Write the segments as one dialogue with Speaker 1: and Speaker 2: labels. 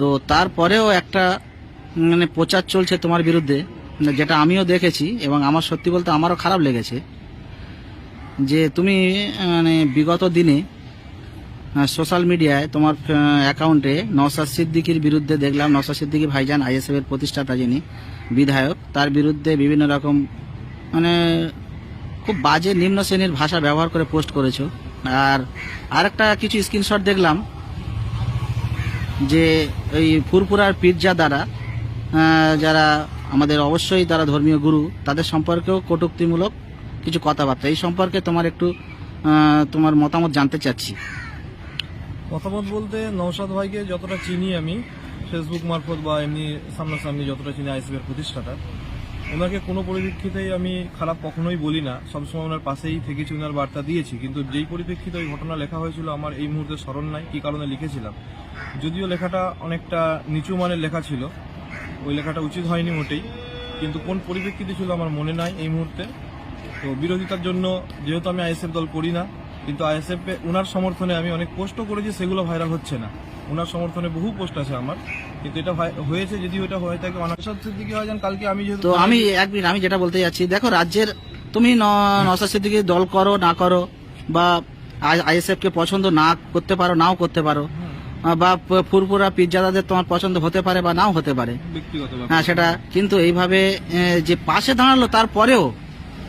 Speaker 1: তো তারপরেও একটা মানে প্রচার চলছে তোমার বিরুদ্ধে, যেটা আমিও দেখেছি এবং আমার সত্যি বলতে আমারও খারাপ লেগেছে, যে তুমি মানে বিগত দিনে সোশ্যাল মিডিয়ায় তোমার অ্যাকাউন্টে নওসাদ সিদ্দিকির বিরুদ্ধে দেখলাম নওসাদ সিদ্দিকি ভাইজান আইএসএফ এর প্রতিষ্ঠাতা যিনি, বিধায়ক, তার বিরুদ্ধে বিভিন্ন রকম মানে খুব বাজে নিম্ন শ্রেণির ভাষা ব্যবহার করে পোস্ট করেছ। আর আরেকটা কিছু স্ক্রিনশট দেখলাম যে এই ফুরপুরার দ্বারা যারা আমাদের অবশ্যই তারা ধর্মীয় গুরু, তাদের সম্পর্কেও কটুক্তিমূলক কিছু কথাবার্তা। এই সম্পর্কে তোমার একটু তোমার মতামত জানতে চাচ্ছি।
Speaker 2: মতামত বলতে নৌসাদ ভাইকে যতটা চিনি আমি ফেসবুক মারফত বা এমনি সামনাসামনি যতটা চিনি আইসিবির প্রতিষ্ঠাতা ওনাকে কোনো পরিপ্রেক্ষিতেই আমি খারাপ কখনোই বলি না। সবসময় ওনার পাশেই থেকেছি, ওনার বার্তা দিয়েছি। কিন্তু যেই পরিপ্রেক্ষিতে ওই ঘটনা লেখা হয়েছিল, আমার এই মুহূর্তে স্মরণ নাই, কি কারণে লিখেছিলাম। যদিও লেখাটা অনেকটা নিচু মানের লেখা ছিল, ওই লেখাটা উচিত হয়নি মোটেই। কিন্তু কোন পরিপ্রেক্ষিতে ছিল আমার মনে নাই এই মুহূর্তে। তো বিরোধিতার জন্য যেহেতু আমি আইএসএফ দল করি না, কিন্তু আইএসএফ ওনার সমর্থনে আমি অনেক পোস্টও করেছি, সেগুলো ভাইরাল হচ্ছে না। ওনার সমর্থনে বহু পোস্ট আছে আমার। কিন্তু এটা হয়েছে যদি ওটা হয়ে থাকে অনাসব সিদ্দিকি হয় কালকে আমি যেহেতু
Speaker 1: তো আমি এক মিনিট আমি যেটা বলতে যাচ্ছি দেখো রাজ্যের তুমি ন- নওশাদ সিদ্দিকীর দল করো না করো বা আইএসএফ কে পছন্দ না করতে পারো নাও করতে পারো বা ফুরফুরা পিজ্জাদাদের তোমার পছন্দ হতে পারে বা নাও হতে পারে। হ্যাঁ সেটা কিন্তু এইভাবে যে পাশে দাঁড়াল তারপরেও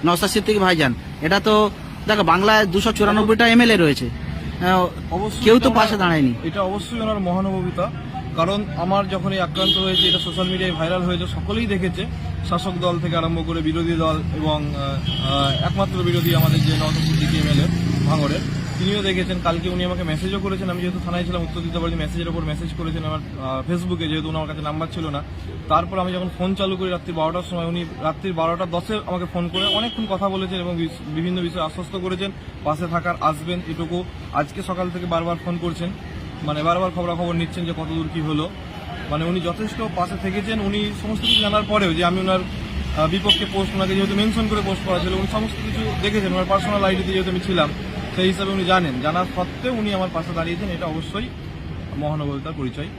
Speaker 1: নওশাদ সিদ্দিকী ভাইজান এটা তো দেখো বাংলায় দুশো চুরানব্বইটা এমএলএ রয়েছে। কেউ তো পাশে দাঁড়ায়নি।
Speaker 2: এটা অবশ্যই ওনার মহানুভবিতা। কারণ আমার যখন এই আক্রান্ত হয়েছে, এটা সোশ্যাল মিডিয়ায় ভাইরাল হয়েছে, সকলেই দেখেছে। শাসক দল থেকে আরম্ভ করে বিরোধী দল এবং একমাত্র বিরোধী আমাদের যে সিদ্দিকী এমএলএ ভাঙড়ের তিনিও দেখেছেন। কালকে উনি আমাকে মেসেজও করেছেন। আমি যেহেতু থানায় ছিলাম, উত্তর দিতে পারি মেসেজের ওপর মেসেজ করেছেন আমার ফেসবুকে যেহেতু ওনার কাছে নাম্বার ছিল না। তারপর আমি যখন ফোন চালু করি রাত্রি বারোটার সময়, উনি রাত্রি বারোটা দশে আমাকে ফোন করে অনেকক্ষণ কথা বলেছেন এবং বিভিন্ন বিষয়ে আশ্বস্ত করেছেন। পাশে থাকার আসবেন এটুকু। আজকে সকাল থেকে বারবার ফোন করছেন। মানে বারবার খবরাখবর নিচ্ছেন যে কতদূর কি হলো। মানে উনি যথেষ্ট পাশে থেকেছেন, উনি সমস্ত কিছু জানার পরেও যে আমি ওনার বিপক্ষে পোস্ট ওনাকে যেহেতু মেনশন করে পোস্ট করা ছিল, উনি সমস্ত কিছু দেখেছেন, ওনার পার্সোনাল আইডিতে যেহেতু আমি ছিলাম, সেই হিসাবে উনি জানেন। জানার সত্ত্বেও উনি আমার পাশে দাঁড়িয়েছেন, এটা অবশ্যই মহানবতার পরিচয়।